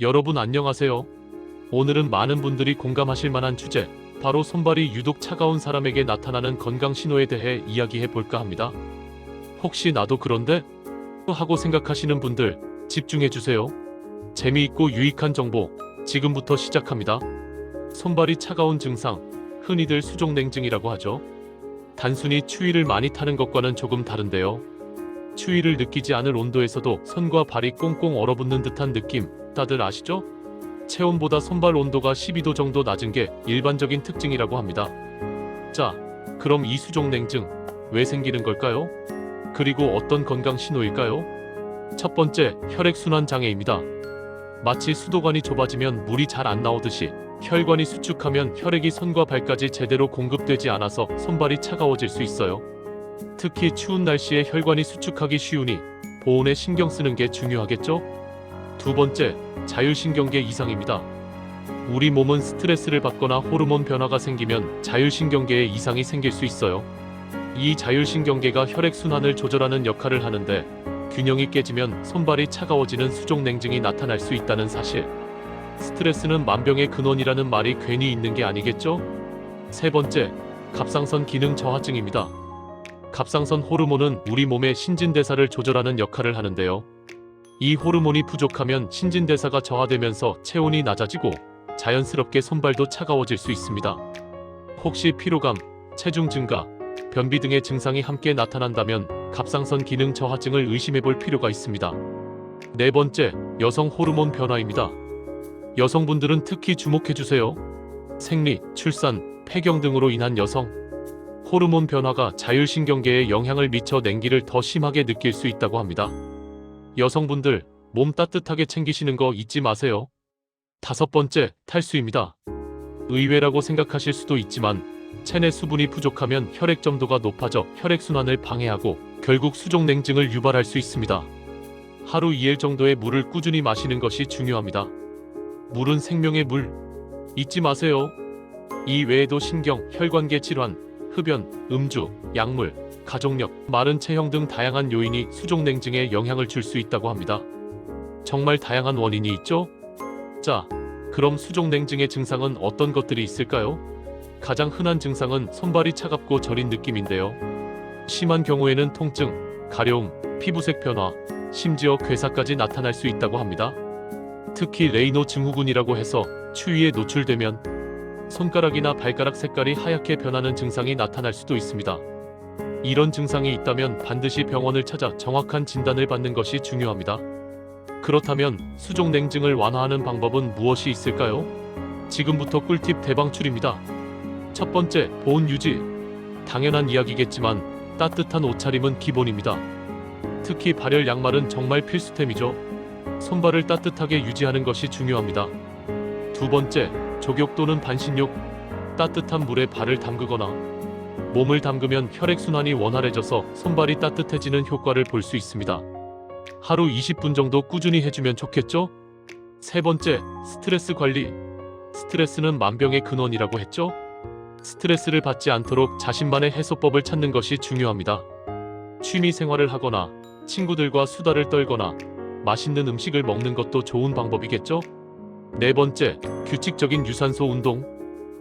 여러분 안녕하세요. 오늘은 많은 분들이 공감하실 만한 주제, 바로 손발이 유독 차가운 사람에게 나타나는 건강 신호에 대해 이야기해 볼까 합니다. 혹시 나도 그런데? 하고 생각하시는 분들 집중해 주세요. 재미있고 유익한 정보 지금부터 시작합니다. 손발이 차가운 증상, 흔히들 수족냉증이라고 하죠. 단순히 추위를 많이 타는 것과는 조금 다른데요. 추위를 느끼지 않을 온도에서도 손과 발이 꽁꽁 얼어붙는 듯한 느낌, 다들 아시죠? 체온보다 손발 온도가 12도 정도 낮은 게 일반적인 특징이라고 합니다. 자, 그럼 이 수족 냉증 왜 생기는 걸까요? 그리고 어떤 건강 신호일까요? 첫 번째, 혈액순환 장애입니다. 마치 수도관이 좁아지면 물이 잘 안 나오듯이 혈관이 수축하면 혈액이 손과 발까지 제대로 공급되지 않아서 손발이 차가워질 수 있어요. 특히 추운 날씨에 혈관이 수축하기 쉬우니 보온에 신경 쓰는 게 중요하겠죠? 두 번째, 자율신경계 이상입니다. 우리 몸은 스트레스를 받거나 호르몬 변화가 생기면 자율신경계에 이상이 생길 수 있어요. 이 자율신경계가 혈액순환을 조절하는 역할을 하는데 균형이 깨지면 손발이 차가워지는 수족냉증이 나타날 수 있다는 사실. 스트레스는 만병의 근원이라는 말이 괜히 있는 게 아니겠죠? 세 번째, 갑상선 기능 저하증입니다. 갑상선 호르몬은 우리 몸의 신진대사를 조절하는 역할을 하는데요. 이 호르몬이 부족하면 신진대사가 저하되면서 체온이 낮아지고 자연스럽게 손발도 차가워질 수 있습니다. 혹시 피로감, 체중 증가, 변비 등의 증상이 함께 나타난다면 갑상선 기능 저하증을 의심해 볼 필요가 있습니다. 네 번째, 여성 호르몬 변화입니다. 여성분들은 특히 주목해 주세요. 생리, 출산, 폐경 등으로 인한 여성 호르몬 변화가 자율신경계에 영향을 미쳐 냉기를 더 심하게 느낄 수 있다고 합니다. 여성분들 몸 따뜻하게 챙기시는 거 잊지 마세요. 다섯 번째, 탈수입니다. 의외라고 생각하실 수도 있지만 체내 수분이 부족하면 혈액 점도가 높아져 혈액순환을 방해하고 결국 수족냉증을 유발할 수 있습니다. 하루 2일 정도의 물을 꾸준히 마시는 것이 중요합니다. 물은 생명의 물. 잊지 마세요. 이 외에도 신경, 혈관계 질환, 흡연, 음주, 약물, 가족력, 마른 체형 등 다양한 요인이 수족냉증에 영향을 줄 수 있다고 합니다. 정말 다양한 원인이 있죠? 자, 그럼 수족냉증의 증상은 어떤 것들이 있을까요? 가장 흔한 증상은 손발이 차갑고 저린 느낌인데요. 심한 경우에는 통증, 가려움, 피부색 변화, 심지어 괴사까지 나타날 수 있다고 합니다. 특히 레이노 증후군이라고 해서 추위에 노출되면 손가락이나 발가락 색깔이 하얗게 변하는 증상이 나타날 수도 있습니다. 이런 증상이 있다면 반드시 병원을 찾아 정확한 진단을 받는 것이 중요합니다. 그렇다면 수족 냉증을 완화하는 방법은 무엇이 있을까요? 지금부터 꿀팁 대방출입니다. 첫 번째, 보온 유지. 당연한 이야기겠지만 따뜻한 옷차림은 기본입니다. 특히 발열 양말은 정말 필수템이죠. 손발을 따뜻하게 유지하는 것이 중요합니다. 두 번째, 족욕 또는 반신욕. 따뜻한 물에 발을 담그거나 몸을 담그면 혈액순환이 원활해져서 손발이 따뜻해지는 효과를 볼 수 있습니다. 하루 20분 정도 꾸준히 해주면 좋겠죠? 세 번째, 스트레스 관리. 스트레스는 만병의 근원이라고 했죠? 스트레스를 받지 않도록 자신만의 해소법을 찾는 것이 중요합니다. 취미 생활을 하거나 친구들과 수다를 떨거나 맛있는 음식을 먹는 것도 좋은 방법이겠죠? 네 번째, 규칙적인 유산소 운동.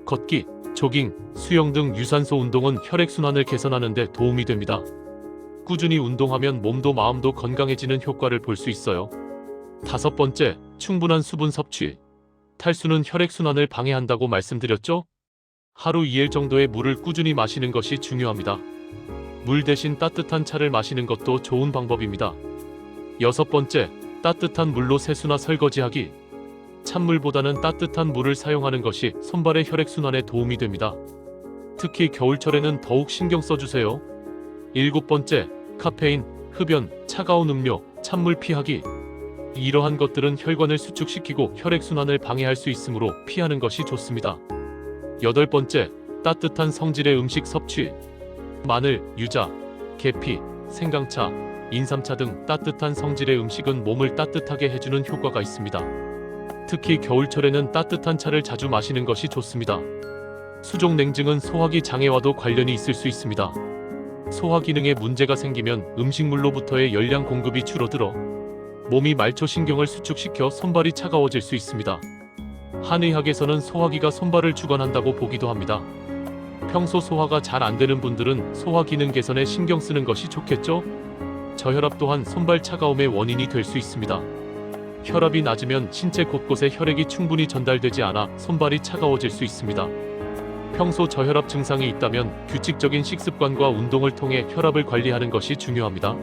걷기, 조깅, 수영 등 유산소 운동은 혈액순환을 개선하는 데 도움이 됩니다. 꾸준히 운동하면 몸도 마음도 건강해지는 효과를 볼 수 있어요. 다섯 번째, 충분한 수분 섭취. 탈수는 혈액순환을 방해한다고 말씀드렸죠? 하루 2일 정도의 물을 꾸준히 마시는 것이 중요합니다. 물 대신 따뜻한 차를 마시는 것도 좋은 방법입니다. 여섯 번째, 따뜻한 물로 세수나 설거지하기. 찬물보다는 따뜻한 물을 사용하는 것이 손발의 혈액순환에 도움이 됩니다. 특히 겨울철에는 더욱 신경 써주세요. 일곱 번째, 카페인, 흡연, 차가운 음료, 찬물 피하기. 이러한 것들은 혈관을 수축시키고 혈액순환을 방해할 수 있으므로 피하는 것이 좋습니다. 여덟 번째, 따뜻한 성질의 음식 섭취. 마늘, 유자, 계피, 생강차, 인삼차 등 따뜻한 성질의 음식은 몸을 따뜻하게 해주는 효과가 있습니다. 특히 겨울철에는 따뜻한 차를 자주 마시는 것이 좋습니다. 수족 냉증은 소화기 장애와도 관련이 있을 수 있습니다. 소화 기능에 문제가 생기면 음식물로부터의 열량 공급이 줄어들어 몸이 말초 신경을 수축시켜 손발이 차가워질 수 있습니다. 한의학에서는 소화기가 손발을 주관한다고 보기도 합니다. 평소 소화가 잘 안 되는 분들은 소화 기능 개선에 신경 쓰는 것이 좋겠죠? 저혈압 또한 손발 차가움의 원인이 될 수 있습니다. 혈압이 낮으면 신체 곳곳에 혈액이 충분히 전달되지 않아 손발이 차가워질 수 있습니다. 평소 저혈압 증상이 있다면 규칙적인 식습관과 운동을 통해 혈압을 관리하는 것이 중요합니다.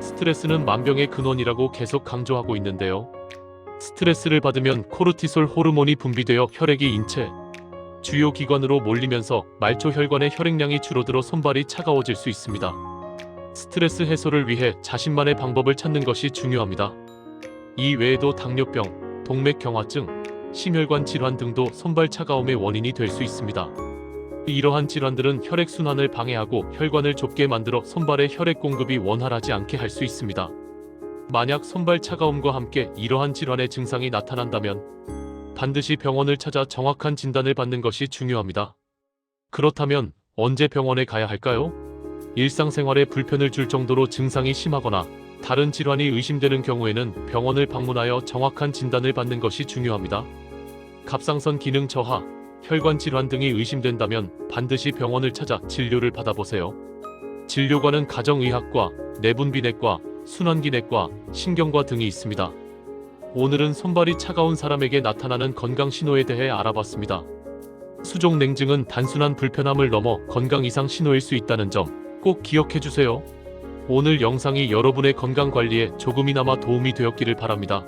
스트레스는 만병의 근원이라고 계속 강조하고 있는데요. 스트레스를 받으면 코르티솔 호르몬이 분비되어 혈액이 인체 주요 기관으로 몰리면서 말초 혈관의 혈액량이 줄어들어 손발이 차가워질 수 있습니다. 스트레스 해소를 위해 자신만의 방법을 찾는 것이 중요합니다. 이 외에도 당뇨병, 동맥경화증, 심혈관 질환 등도 손발 차가움의 원인이 될 수 있습니다. 이러한 질환들은 혈액 순환을 방해하고 혈관을 좁게 만들어 손발의 혈액 공급이 원활하지 않게 할 수 있습니다. 만약 손발 차가움과 함께 이러한 질환의 증상이 나타난다면 반드시 병원을 찾아 정확한 진단을 받는 것이 중요합니다. 그렇다면 언제 병원에 가야 할까요? 일상생활에 불편을 줄 정도로 증상이 심하거나 다른 질환이 의심되는 경우에는 병원을 방문하여 정확한 진단을 받는 것이 중요합니다. 갑상선 기능 저하, 혈관 질환 등이 의심된다면 반드시 병원을 찾아 진료를 받아보세요. 진료과는 가정의학과, 내분비내과, 순환기내과, 신경과 등이 있습니다. 오늘은 손발이 차가운 사람에게 나타나는 건강 신호에 대해 알아봤습니다. 수족 냉증은 단순한 불편함을 넘어 건강 이상 신호일 수 있다는 점 꼭 기억해 주세요. 오늘 영상이 여러분의 건강 관리에 조금이나마 도움이 되었기를 바랍니다.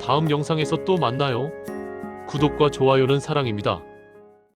다음 영상에서 또 만나요. 구독과 좋아요는 사랑입니다.